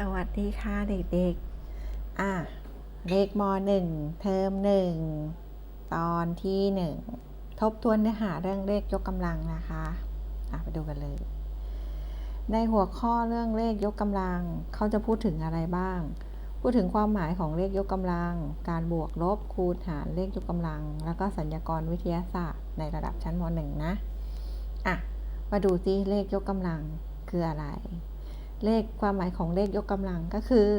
สวัสดีค่ะเด็กๆ อะ เลขม .1 เทอม1ตอนที่1ทบทวนเนื้อหาเรื่องเลขยกกำลังนะคะ อะ ไปดูกันเลย ในหัวข้อเรื่องเลขยกกำลัง เขาจะพูดถึงอะไรบ้าง พูดถึงความหมายของเลขยกกำลัง การบวกลบคูณหารเลขยกกำลัง แล้วก็สัญญากรวิทยาศาสตร์ในระดับชั้นม .1 นะ อะ มาดูซิเลขยกกำลังคืออะไร เลขความหมายของเลขยกกำลังก็คือ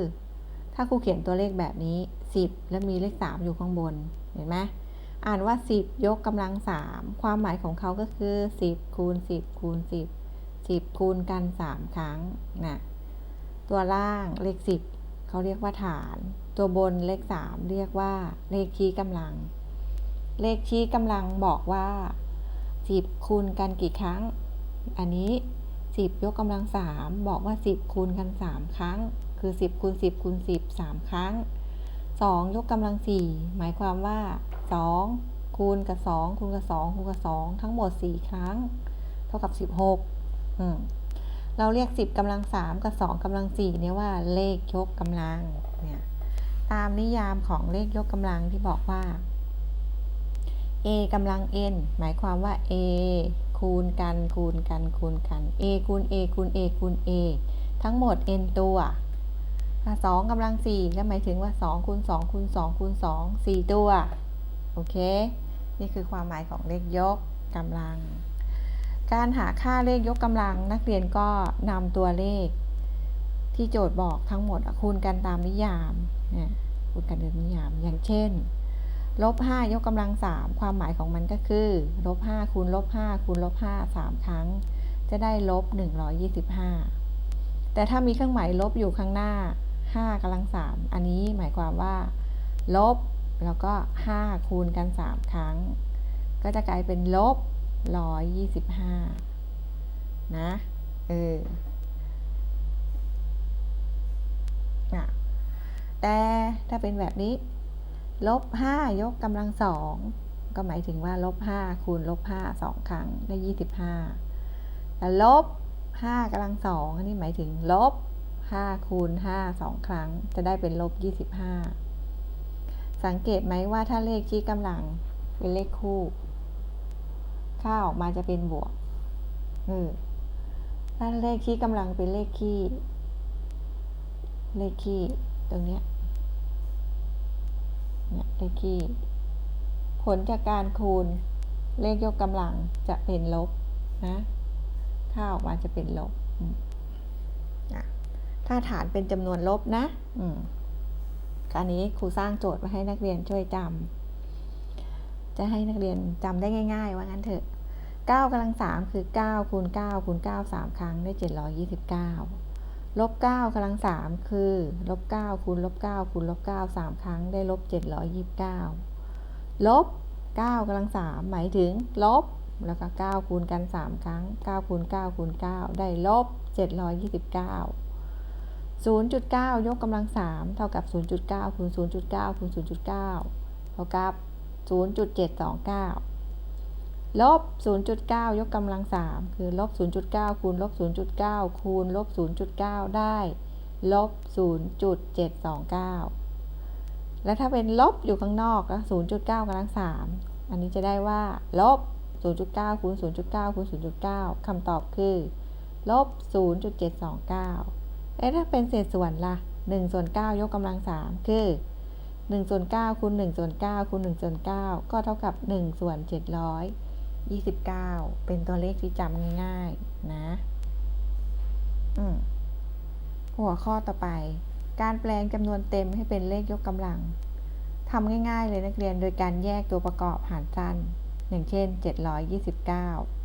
ถ้าครูเขียนตัวเลขแบบนี้ 10 และมีเลข 3 อยู่ข้างบน เห็นไหมอ่านว่า 10 ยกกำลัง 3 ความหมายของเขาก็คือ 10 คูณ 10 คูณ 10 10 คูณกัน 3 ครั้งนะตัวล่างเลข 10เขาเรียกว่าฐาน ตัวบนเลข 3 เรียกว่า เลขชี้กำลัง เลขชี้กำลังบอกว่า 10 คูณกันกี่ครั้ง อันนี้ 10 ยกกำลัง3บอกว่า 10 คูณกัน 3 ครั้ง คือ 10คูณ10คูณ10 3 ครั้ง 2 ยกกำลัง4หมายความว่า 2 คูณกับ 2 คูณกับ 2 คูณกับ 2 ทั้งหมด 4 ครั้ง เท่ากับ 16อืมเราเรียก 10กำลัง3กับ 2กำลัง4เนี่ยว่าเลขยกกำลังเนี่ยตามนิยามของเลขยกกำลังที่บอกว่า a กำลัง n หมายความว่า a คูณกันคูณกันคูณกัน a คูณ a คูณ a คูณ a ทั้งหมด n ตัวถ้า2กำลัง4ก็หมายถึงว่า2คูณ2คูณ2คูณ2 4 ตัว โอเค นี่คือความหมายของเลขยกกำลัง การหาค่าเลขยกกำลังนักเรียนก็นำตัวเลข ที่โจทย์บอกทั้งหมดคูณกันตามนิยามเนี่ยคูณกันตามนิยามอย่างเช่น ลบ5ยกกำลัง 3 ความหมายของมันก็คือลบ5คูณลบ5คูณลบ5 3 ครั้ง จะได้ลบ 125 แต่ถ้ามีเครื่องหมายลบอยู่ข้างหน้า 5กำลัง 3 อันนี้หมายความว่า ลบ แล้วก็ 5 คูณกัน 3 ครั้ง ก็จะกลายเป็นลบ 125 นะเอออะแต่ถ้าเป็นแบบนี้ ลบ5ยกกำลังสองก็หมายถึงว่าลบ5คูณลบ5 2 ครั้งได้ 25แต่ลบ5กำลังสองอันนี้หมายถึงลบ5คูณ5 2 ครั้ง จะได้เป็นลบ 25 สังเกตไหมว่าถ้าเลขชี้กำลังเป็นเลขคู่ ค่าออกมาจะเป็นบวกเออถ้าเลขชี้กำลังเป็นเลขคี่เลขคี่ตรงเนี้ย เนี่ยเลขคี่ผลจากการคูณเลขยกกำลังจะเป็นลบนะค่าออกมาจะเป็นลบ ถ้าฐานเป็นจำนวนลบนะอันนี้ครูสร้างโจทย์มาให้นักเรียนช่วยจำ จะให้นักเรียนจำได้ง่าย ๆ ว่างั้นเถอะ9กำลัง3คือ 9 คูณ 9 คูณ 9 3 ครั้งได้ 729 ลบ9กำลัง3คือลบ9คูณลบ9คูณลบ9 3 ครั้งได้ลบ729ลบ9กำลัง3หมายถึง ลบ แล้วก็9คูณกัน 3 ครั้ง9คูณ9คูณ9ได้ลบ729 0.9 ยกกำลัง3เท่ากับ 0.9คูณ0.9คูณ0.9 เท่ากับ 0.729 ลบ 0.9 ยกกำลัง 3 คือลบ 0.9 คูณลบ 0.9 คูณลบ 0.9 ได้ลบ 0.729 แล้วถ้าเป็นลบอยู่ข้างนอกก็0.9กำลัง 3 อันนี้จะได้ว่า ลบ 0.9 คูณ 0.9 คูณ 0.9 คำตอบคือ ลบ 0.729เอ๊ะถ้าเป็นเศษส่วนละ่ะ1ส่วน9ยกกำลัง 3 คือ1ส่วน9คูณ1ส่วน9คูณ1ส่วน9ก็เท่ากับ1ส่วน700 29 เป็นตัวเลขที่จำง่ายๆ นะอืมหัวข้อต่อไป การแปลงจำนวนเต็มให้เป็นเลขยกกำลังทำง่ายๆ เลยนักเรียนโดยการแยกตัวประกอบหารสั้น อย่างเช่น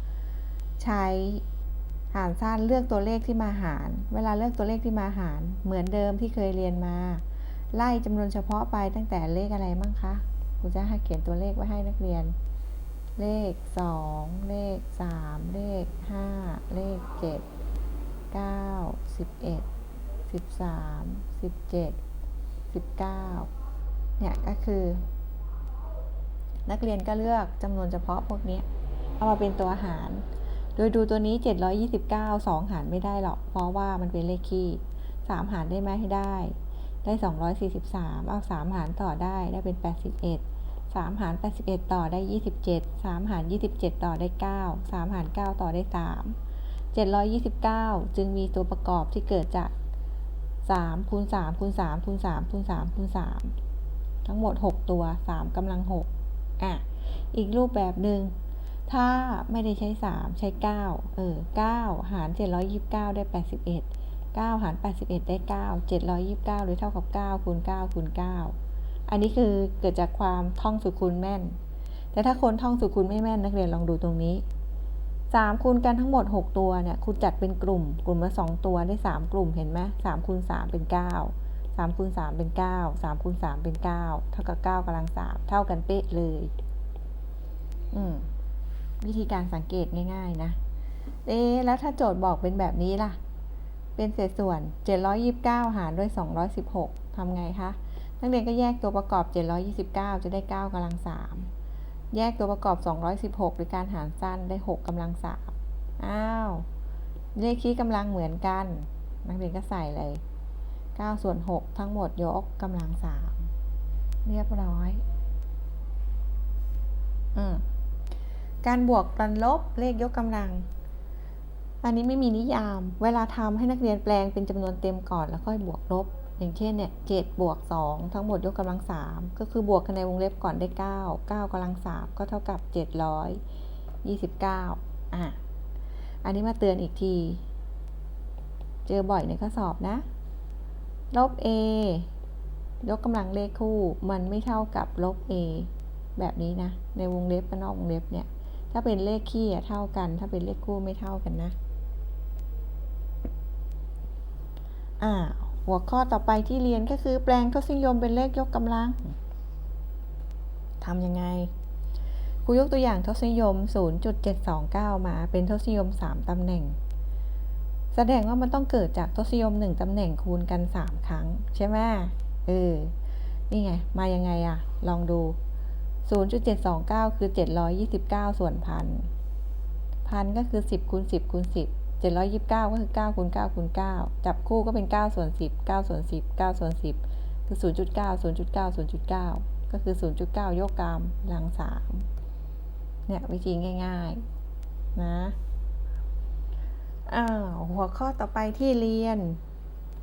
729 ใช้หารสั้นเลือกตัวเลขที่มาหาร เวลาเลือกตัวเลขที่มาหาร เหมือนเดิมที่เคยเรียนมา ไล่จำนวนเฉพาะไปตั้งแต่เลขอะไรมั่งคะครูจะให้เขียนตัวเลขไว้ให้นักเรียน เลข 2 เลข 3 เลข 5 เลข 7 9 11 13 17 19 เนี่ยก็คือ นักเรียนก็เลือกจำนวนเฉพาะพวกนี้เอามาเป็นตัวหาร โดยดูตัวนี้ 729 2 หารไม่ได้หรอก เพราะว่ามันเป็นเลขคี่ 3 หารได้ไหมให้ได้ ได้ 243 เอา 3 หารต่อได้ได้เป็น 81 3 หาร 81 ต่อได้ 27 3 หาร 27 ต่อได้ 9 3 หาร 9 ต่อได้ 3 729 จึงมีตัวประกอบที่เกิดจาก 3 คูณ 3 คูณ 3 คูณ 3 คูณ 3 คูณ 3 ทั้งหมด 6 ตัว 3กำลัง 6 อะ อีกรูปแบบหนึ่ง ถ้าไม่ได้ใช้ 3 ใช้ 9 เออ 9 หาร 729 ได้ 81 9 หาร 81 ได้ 9 729เลยเท่ากับ 9 คูณ 9 คูณ 9 อันนี้คือเกิดจากความท่องสุดคูณแม่น แต่ถ้าคนท่องสุดคูณไม่แม่นนักเรียนลองดูตรงนี้ 3 คูณกันทั้งหมด 6 ตัวเนี่ยคุณจัดเป็นกลุ่ม กลุ่มละ2ตัวได้ 3 กลุ่มเห็นไหม3คูณ3เป็น 9 3คูณ3เป็น 9 3คูณ3เป็น 9 เท่ากับ 9กำลัง 3 เท่ากันเป๊ะเลย อืมวิธีการสังเกตง่าย ๆ นะ เอ๊แล้วถ้าโจทย์บอกเป็นแบบนี้ล่ะ เป็นเศษส่วน 729 หารด้วย 216ทำไงคะ นักเรียนก็แยกตัวประกอบ 729 จะได้ 9กำลัง 3 แยกตัวประกอบ 216ด้วยการหารสั้นได้ 6กำลัง 3 อ้าว เลขคี่กำลังเหมือนกัน นักเรียนก็ใส่เลย 9 ส่วน 6 ทั้งหมดยกกำลัง 3 เรียบร้อยอืมการบวกกันลบเลขยกกำลัง อันนี้ไม่มีนิยาม เวลาทำให้นักเรียนแปลงเป็นจำนวนเต็มก่อนแล้วค่อยบวกลบ อย่างเช่นเนี่ยเจ็ดบวกสองทั้งหมดยกกำลังสามก็คือบวกกันในวงเล็บก่อนได้เก้าเก้ากำลังสามก็เท่ากับเจ็ดร้อยยี่สิบเก้าอะอันนี้มาเตือนอีกที เจอบ่อยในข้อสอบนะ ลบ a ยกกำลังเลขคู่ มันไม่เท่ากับลบ a แบบนี้นะ ในวงเล็บกับนอกวงเล็บเนี่ย ถ้าเป็นเลขคี่อะเท่ากัน ถ้าเป็นเลขคู่ไม่เท่ากันนะอ่า หัวข้อต่อไปที่เรียนก็คือแปลงทศนิยมเป็นเลขยกกำลังทำยังไงครูยกตัวอย่างทศนิยม 0.729 มาเป็นทศนิยม 3 ตำแหน่ง แสดงว่ามันต้องเกิดจากทศนิยม 1 ตำแหน่งคูณกัน 3 ครั้ง ใช่ไหมเออ นี่ไง มายังไงอะลองดู 0.729 คือ 729 ส่วนพัน พันก็คือ 10คูณ10คูณ10 729 ก็คือ9คูณ9คูณ9จับคู่ก็เป็น9ส่วน10 9ส่วน10 9ส่วน10 คือ 0.9 0.9 0.9 ก็คือ 0.9 ยกกำลัง3เนี่ยวิธีง่าย ๆ นะอ้าวหัวข้อต่อไปที่เรียน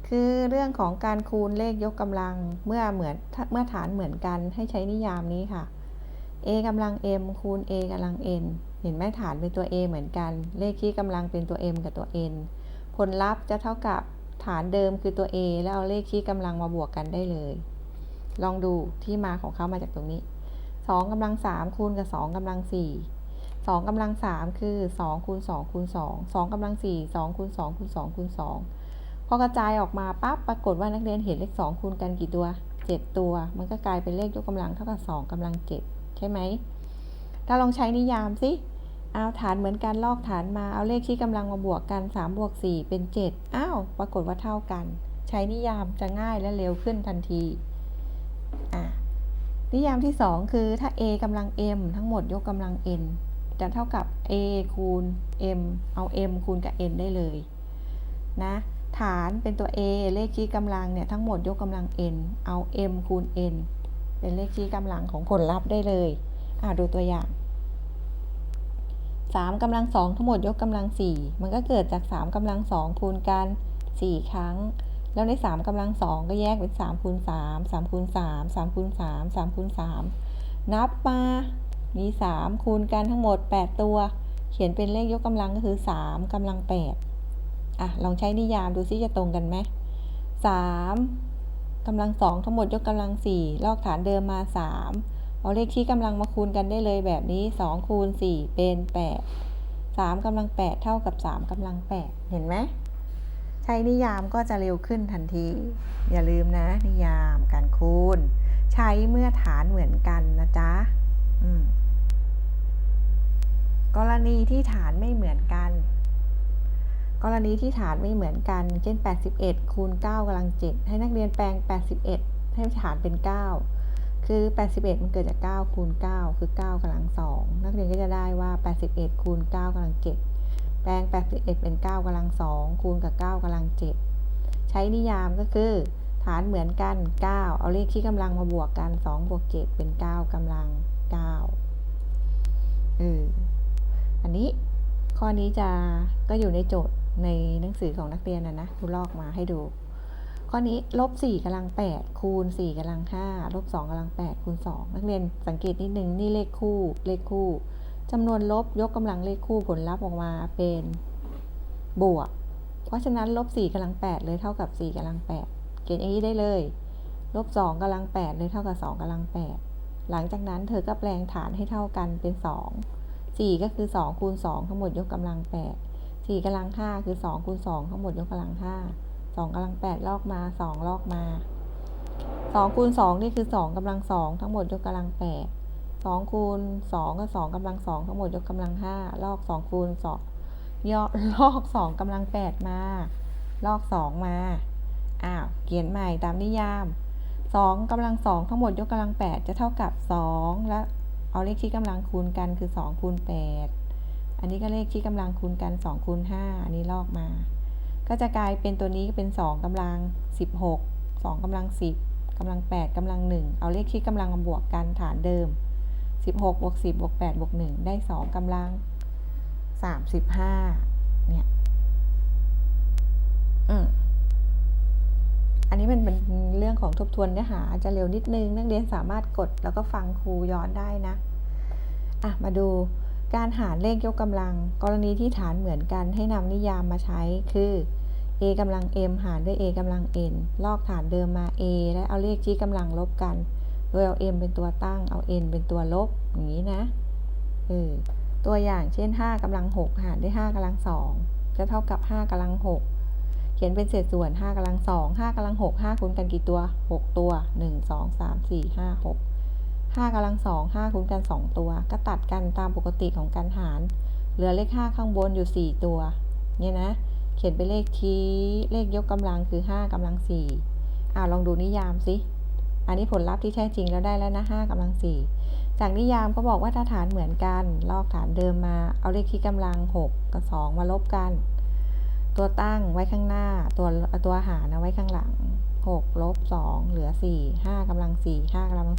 คือเรื่องของการคูณเลขยกกำลังเมื่อเหมือนเมื่อฐานเหมือนกันให้ใช้นิยามนี้ค่ะ a กำลัง m คูณ a กำลัง n เห็นไหมฐานเป็นตัว a เหมือนกัน เลขคี่กำลังเป็นตัว m กับตัว n ผลลัพธ์จะเท่ากับฐานเดิมคือตัว a แล้วเอาเลขคี่กำลังมาบวกกันได้เลย ลองดูที่มาของเขามาจากตรงนี้2กำลัง3คูณกับ 2กำลัง4 2กำลัง3คือ2คูณ2คูณ2 2กำลัง4 2คูณ2คูณ2คูณ2พอกระจายออกมาปั๊บปรากฏว่านักเรียนเห็นเลข 2 คูณกันกี่ตัว 7 ตัว มันก็กลายเป็นเลขยกกำลังเท่ากับ 2กำลัง7ใช่ไหม ถ้าลองใช้นิยามสิเอาฐานเหมือนกันลอกฐานมาเอาเลขที่กำลังมาบวกกัน 3 บวก 4 เป็น 7 อ้าว ปรากฏว่าเท่ากัน ใช้นิยามจะง่ายและเร็วขึ้นทันทีอะนิยามที่ 2 คือถ้า a กำลัง m ทั้งหมดยกกำลัง n จะเท่ากับ a คูณ m เอา m คูณกับ n ได้เลยนะฐานเป็นตัว a เลขชี้กำลังเนี่ยทั้งหมดยกกำลัง n เอา m คูณ n เป็นเลขชี้กำลังของผลลัพธ์ได้เลย อ่าดูตัวอย่าง 3กำลัง2ทั้งหมดยกกำลัง4มันก็เกิดจาก 3กำลัง2คูณกัน 4 ครั้ง แล้วใน 3กำลัง2ก็แยกเป็น3คูณ3 3คูณ3 3คูณ3 3คูณ3นับมามี 3 คูณกันทั้งหมด 8 ตัว เขียนเป็นเลขยกกำลังก็คือ 3กำลัง 8 อะ ลองใช้นิยามดูซิจะตรงกันไหม3กำลัง2ทั้งหมดยกกำลัง4ลอกฐานเดิมมา 3 เอาเลขที่กำลังมาคูณกันได้เลยแบบนี้2คูณ4เป็น8 3กำลัง 8 เท่ากับ 3กำลัง 8 เห็นไหมใช้นิยามก็จะเร็วขึ้นทันที อย่าลืมนะ นิยามการคูณ ใช้เมื่อฐานเหมือนกันนะจ๊ะกรณีที่ฐานไม่เหมือนกัน กรณีที่ฐานไม่เหมือนกัน เช่น 81คูณ9กำลัง7ให้นักเรียนแปลง 81 ให้ฐานเป็น 9 คือ 81 มันเกิดจาก 9 คูณ 9 คือ 9กำลัง 2 นักเรียนก็จะได้ว่า 81 คูณ 9กำลัง 7 แปลง 81 เป็น 9กำลัง 2 คูณกับ 9กำลัง 7 ใช้นิยามก็คือ ฐานเหมือนกัน 9 เอาเลขที่กำลังมาบวกกัน 2 บวก 7 เป็น 9กำลัง9เอออันนี้ข้อนี้จะก็อยู่ในโจทย์ในหนังสือของนักเรียนนะนะดูลอกมาให้ดู ข้อนี้ลบ4กำลัง 8 คูณ4กำลัง5ลบ2กำลัง 8 คูณ 2 นักเรียนสังเกตนิดนึงนี่เลขคู่เลขคู่จำนวนลบยกกำลังเลขคู่ผลลัพธ์ออกมาเป็นบวก เพราะฉะนั้นลบ4กำลัง 8 เลยเท่ากับ4กำลัง 8 เขียนอย่างนี้ได้เลยลบ2กำลัง 8 เลยเท่ากับ2กำลัง 8 หลังจากนั้นเธอก็แปลงฐานให้เท่ากันเป็น 2 4 ก็คือ 2 คูณ 2 ทั้งหมดยกกำลัง 8 4กำลัง 5 คือ 2 คูณ 2 ทั้งหมดยกกำลัง 5 2กำลัง8ลอกมา2ลอกมา2คูณ2นี่คือ2กำลัง2ทั้งหมดยกกำลัง8 2คูณ2ก็2กำลัง2ทั้งหมดยกกำลัง5ลอก2คูณ2ย่อลอก2กำลัง8มา ลอก2มา อ้าวเขียนใหม่ตามนิยาม2กำลัง2ทั้งหมดยกกำลัง8จะเท่ากับ2และเอาเลขที่กำลังคูณกันคือ2คูณ8อันนี้ก็เลขที่กำลังคูณกัน2คูณ5อันนี้ลอกมา ก็จะกลายเป็นตัวนี้เป็น 2กำลัง 16 2กำลัง 10กำลัง 8กำลัง 1 เอาเลขที่กำลังมาบวกกันฐานเดิม 16บวก10บวก8บวก1ได้ 2กำลัง 35 เนี่ย อืมอันนี้มันเป็นเรื่องของทบทวนเนื้อหาอาจจะเร็วนิดนึง นักเรียนสามารถกดแล้วก็ฟังครูย้อนได้นะ อะ มาดูการหารเลขยกกำลัง กรณีที่ฐานเหมือนกันให้นำนิยามมาใช้คือ a กำลัง m หารด้วย a กำลัง n ลอกฐานเดิมมา a และเอาเลขที่กำลังลบกัน โดยเอา m เป็นตัวตั้ง เอา n เป็นตัวลบ อย่างนี้นะเออตัวอย่างเช่น 5กำลัง 6 หารด้วย 5กำลัง 2 จะเท่ากับ 5กำลัง 6 เขียนเป็นเศษส่วน 5กำลัง 2 5กำลัง 6 5 คูณกันกี่ตัว 6 ตัว 1 2 3 4 5 6 5กำลัง 2 5คูณกัน 2 ตัว ก็ตัดกันตามปกติของการหาร เหลือเลข 5 ข้างบนอยู่ 4 ตัว เนี่ยนะ เขียนเป็นเลขคีเลขยกกำลังคือ 5กำลัง4อ่าลองดูนิยามสิ อันนี้ผลลัพธ์ที่แท้จริงแล้วได้แล้วนะ5กำลัง4จากนิยามก็บอกว่าถ้าฐานเหมือนกัน ลอกฐานเดิมมา เอาเลขที่กำลัง 6 กับ 2 มาลบกัน ตัวตั้งไว้ข้างหน้า ตัวตัวหารเอาไว้ข้างหลัง 6 ลบ 2 เหลือ 4 5กำลัง4 5กำลัง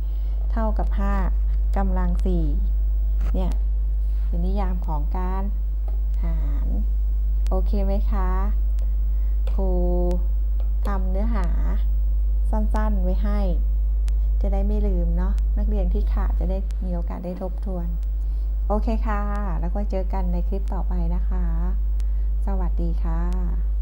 4เท่ากับ 5กำลัง4เนี่ยเป็นนิยามของการหาร อเคไหมคะครูทำเนื้อหาสั้นๆไว้ให้ จะได้ไม่ลืมเนาะนักเรียนที่ขาดจะได้มีโอกาสได้ทบทวน โอเคค่ะ แล้วก็เจอกันในคลิปต่อไปนะคะ สวัสดีค่ะ